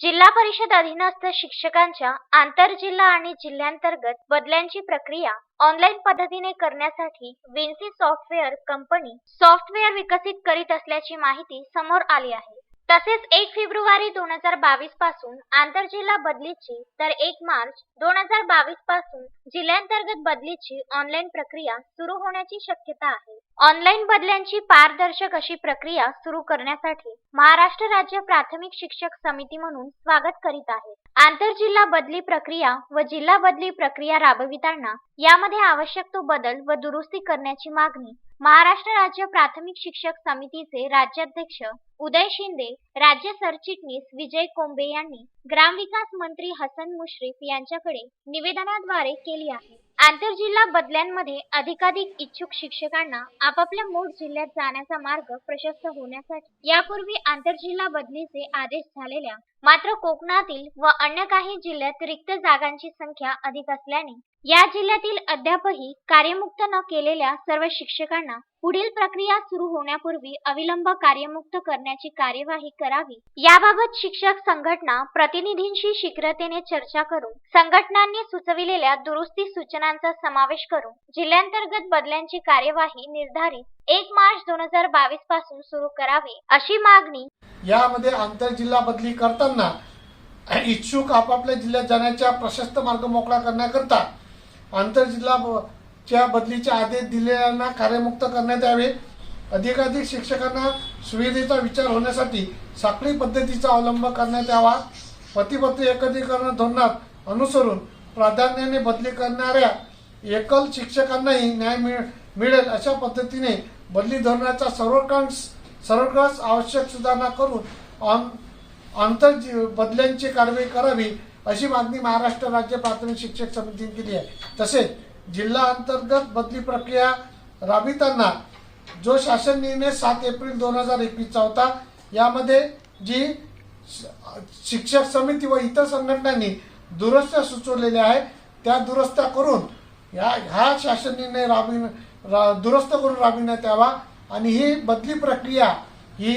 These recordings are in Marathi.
जिल्हा परिषद अधीनस्थ शिक्षकांच्या आंतरजिल्हा आणि जिल्ह्यांतर्गत बदल्यांची प्रक्रिया ऑनलाईन पद्धतीने करण्यासाठी विन्सी सॉफ्टवेअर कंपनी सॉफ्टवेअर विकसित करीत असल्याची माहिती समोर आली आहे. तसेच एक फेब्रुवारी दोन हजार बावीसपासून आंतरजिल्हा बदलीची तर एक मार्च दोन हजार बावीसपासून जिल्ह्यांतर्गत बदलीची ऑनलाईन प्रक्रिया सुरू होण्याची शक्यता आहे. ऑनलाईन बदल्यांची पारदर्शक अशी प्रक्रिया सुरू करण्यासाठी महाराष्ट्र राज्य प्राथमिक शिक्षक समिती म्हणून स्वागत करीत आहे. आंतरजिल्हा बदली प्रक्रिया व जिल्हा बदली प्रक्रिया राबविताना यामध्ये आवश्यक तो बदल व दुरुस्ती करण्याची मागणी महाराष्ट्र राज्य प्राथमिक शिक्षक समितीचे राज्याध्यक्ष उदय शिंदे राज्य सरचिटणीस विजय कोंबे यांनी ग्रामविकास मंत्री हसन मुश्रीफ यांच्याकडे निवेदनाद्वारे केली आहे. आंतरजिल्हा बदल्यांमध्ये अधिकाधिक इच्छुक शिक्षकांना आपापल्या मूळ जिल्ह्यात जाण्याचा मार्ग प्रशस्त होण्यासाठी यापूर्वी आंतरजिल्हा बदलीचे आदेश झालेल्या मात्र कोकणातील व अन्य काही जिल्ह्यात रिक्त जागांची संख्या अधिक असल्याने या जिल्ह्यातील अद्यापही कार्यमुक्त न केलेल्या सर्व शिक्षकांना पुढील प्रक्रिया सुरू होण्यापूर्वी अविलंब कार्यमुक्त करण्याची कार्यवाही करावी. याबाबत शिक्षक संघटना प्रतिनिधींशी शीघ्रतेने चर्चा करून संघटनांनी सुचविलेल्या दुरुस्ती सूचनांचा समावेश करून जिल्ह्यांतर्गत बदल्यांची कार्यवाही निर्धारित एक मार्च दोन हजार बावीसपासून सुरू करावी अशी मागणी यामध्ये आंतरजिल्हा बदली करताना इच्छुक आपापल्या जिल्ह्यात जाण्याचा प्रशस्त मार्ग मोकळा करण्याकरता आंतरजिल्हा च्या बदलीचे आदेश दिलेल्यांना कार्यमुक्त करण्यात यावे. अधिकाधिक शिक्षकांना सुविधेचा विचार होण्यासाठी साखळी पद्धतीचा अवलंब करण्यात यावा. पतिपत्नी एकत्रीकरण धोरणात अनुसरून प्राधान्याने बदली करणाऱ्या एकल शिक्षकांनाही न्याय मिळ मिळेल अशा पद्धतीने बदली धोरणाचा सर्वकांश सर्वकांश आवश्यक सुधारणा करून आं आंतर बदल्यांची कारवाई करावी. अशी मागणी महाराष्ट्र राज्य प्राथमिक शिक्षक समितीने केली आहे. तसेच जिल्हा अंतर्गत बदली प्रक्रिया राबविताना जो शासन निर्णय सात एप्रिल दोन हजार एकवीसचा होता यामध्ये जी शिक्षक समिती व इतर संघटनांनी दुरुस्त्या सुचवलेल्या आहेत त्या दुरुस्त्या करून ह्या ह्या शासन निर्णय राबविण रा दुरुस्त करून राबविण्यात यावा. आणि ही बदली प्रक्रिया ही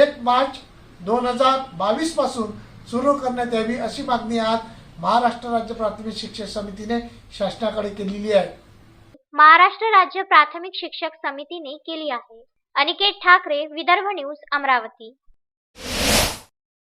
एक मार्च दोन हजार बावीसपासून सुरू करण्यात यावी अशी मागणी आज महाराष्ट्र राज्य प्राथमिक शिक्षक समितीने शासनाकडे केलेली आहे. महाराष्ट्र राज्य प्राथमिक शिक्षक समितीने केली आहे. अनिकेत ठाकरे विदर्भ न्यूज अमरावती.